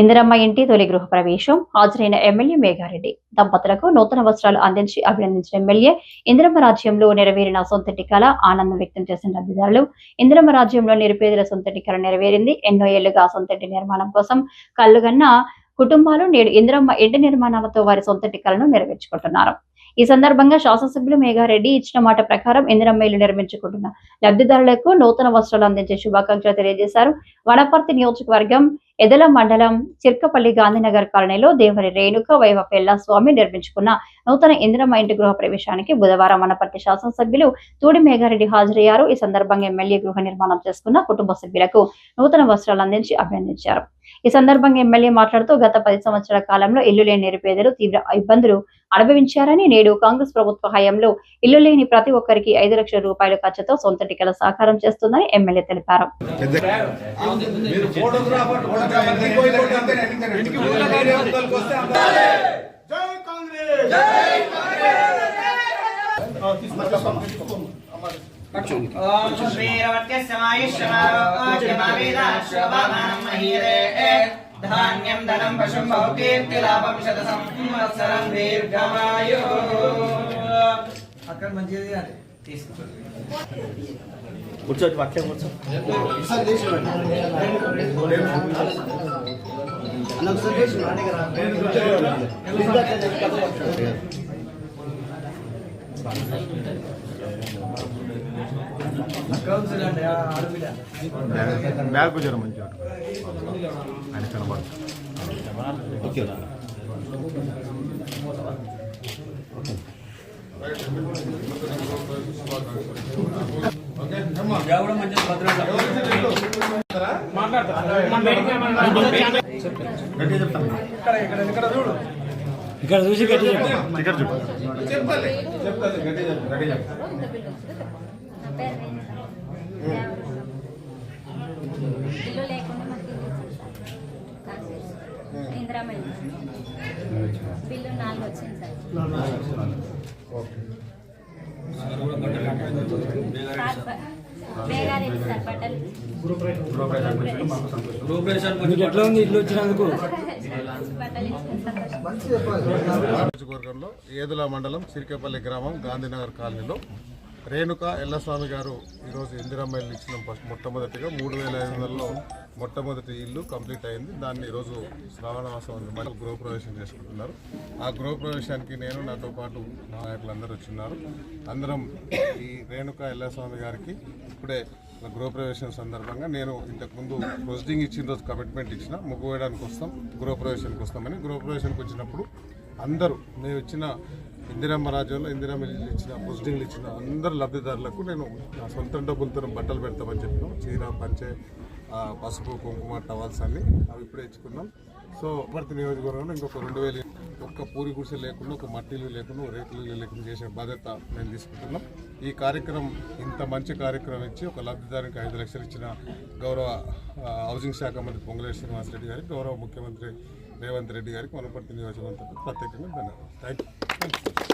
ఇందిరమ్మ ఇంటి తొలి గృహ ప్రవేశం హాజరైన ఎమ్మెల్యే మేఘారెడ్డి. దంపతులకు నూతన వస్త్రాలు అందించి అభినందించిన ఎమ్మెల్యే ఇందిరమ్మ రాజ్యంలో నెరవేరిన సొంతటి కళ ఆనందం వ్యక్తం చేసిన లబ్ధిదారులు. ఇందిరమ్మ రాజ్యంలో నిరుపేదల సొంతటి కళ నెరవేరింది. ఎన్నో ఏళ్ళుగా సొంతటి నిర్మాణం కోసం కళ్ళుగన్న కుటుంబాలు నేడు ఇందిరమ్మ ఇంటి నిర్మాణాలతో వారి సొంతటి కళను నెరవేర్చుకుంటున్నారు. ఈ సందర్భంగా శాసనసభ్యులు మేఘారెడ్డి ఇచ్చిన మాట ప్రకారం ఇందిరమ్మ ఇల్లు నిర్మించుకుంటున్న లబ్ధిదారులకు నూతన వస్త్రాలు అందించే శుభాకాంక్షలు తెలియజేశారు. వనపర్తి నియోజకవర్గం ఎదల మండలం చిర్కపల్లి గాంధీనగర్ కాలనీలో దేవరి రేణుక వైవ పెల్లా స్వామి నిర్మించుకున్న నూతన ఇందిరమ్మ ఇంటి గృహ ప్రవేశానికి బుధవారం వనపర్తి శాసనసభ్యులు తూడి మేఘారెడ్డి హాజరయ్యారు. ఈ సందర్భంగా ఎమ్మెల్యే గృహ నిర్మాణం చేసుకున్న కుటుంబ సభ్యులకు నూతన వస్త్రాలు అందించి అభినందించారు. ఈ సందర్భంగా ఎమ్మెల్యే మాట్లాడుతూ గత పది సంవత్సరాల కాలంలో ఇల్లు లేని నిరుపేదలు తీవ్ర ఇబ్బందులు అనుభవించారని నేడు కాంగ్రెస్ ప్రభుత్వ హయాంలో ఇల్లు లేని ప్రతి ఒక్కరికి ఐదు లక్షల రూపాయల ఖర్చుతో సొంత టికెల సహకారం చేస్తుందని ఎమ్మెల్యే తెలిపారు. జై కాంగ్రెస్ జై ఓం శ్రీరవత్యస్య మాయుష్యమారోగ్యమావేదాశ్వమానం మహీరే ధాన్యం ధనం పశుం బహుకీర్తిలాభం శత సంవత్సరం దీర్ఘమాయు అక్కడ మంచిది కానీ తీసుకో కూర్చోటి పట్లే కూర్చో కౌన్సిల్ అండి ఆడపిల్ల బ్యాగ్ కూర్చోరు మంచిగా ఆయన కనబడు గట్టిగా చెప్తాను. ఇక్కడ చూసి గట్టి చెప్పు. ఇక్కడ చెప్పు ఇల్లు లేకుండా మాకు ఇల్లు సార్. బిల్లు నాలుగు వచ్చింది సార్ సార్. బేగారెడ్డి సార్ బట్టలు మీకు ఎట్లా ఉంది ఇల్లు వచ్చినందుకు నియోజకవర్గంలో ఏదుల మండలం సిరికేపల్లి గ్రామం గాంధీనగర్ కాలనీలో రేణుక ఎల్లస్వామి గారు ఈరోజు ఇందిరమ్మ ఇల్లు ఇచ్చిన ఫస్ట్ మొట్టమొదటిగా మూడు వేల ఐదు వందలలో మొట్టమొదటి ఇల్లు కంప్లీట్ అయింది. దాన్ని ఈరోజు శ్రావణవాసం మళ్ళీ గృహప్రవేశం చేసుకుంటున్నారు. ఆ గృహప్రవేశానికి నేను నాతో పాటు నా నాయకులందరూ వచ్చిన్నారు. అందరం ఈ రేణుక ఎల్లస్వామి గారికి ఇప్పుడే గృహప్రవేశం సందర్భంగా నేను ఇంతకుముందు ప్రొసీడింగ్ ఇచ్చిన రోజు కమిట్మెంట్ ఇచ్చిన ముగ్గు వేయడానికి వస్తాం గృహప్రవేశానికి వస్తామని. గృహప్రవేశానికి వచ్చినప్పుడు అందరూ మేము ఇచ్చిన ఇందిరమ్మ రాజ్యంలో ఇందిరమ్మ ఇల్లు ఇచ్చిన ప్రొసీడింగ్లు ఇచ్చిన అందరు లబ్ధిదారులకు నేను నా సొంత డబ్బులతో బట్టలు పెడతామని చెప్పినాం. చీర పంచే పసుపు కుంకుమ టవల్స్ అన్నీ అవి ఇప్పుడే ఇచ్చుకున్నాం. సో భర్తీ నియోజకవర్గంలో ఇంకొక రెండు వేలు ఒక్క పూరి గుడిసె లేకుండా ఒక మట్టిలు లేకుండా రేకులు లేకుండా చేసే బాధ్యత మేము తీసుకుంటున్నాం. ఈ కార్యక్రమం ఇంత మంచి కార్యక్రమం ఇచ్చి ఒక లబ్ధిదారునికి ఐదు లక్షలు ఇచ్చిన గౌరవ హౌసింగ్ శాఖ మంత్రి పొంగులేశ్వర శ్రీనివాసరెడ్డి గారికి గౌరవ ముఖ్యమంత్రి రేవంత్ రెడ్డి గారికి వనపర్తి నియోజకవర్గం ప్రత్యేకంగా ధన్యవాదాలు. Thank you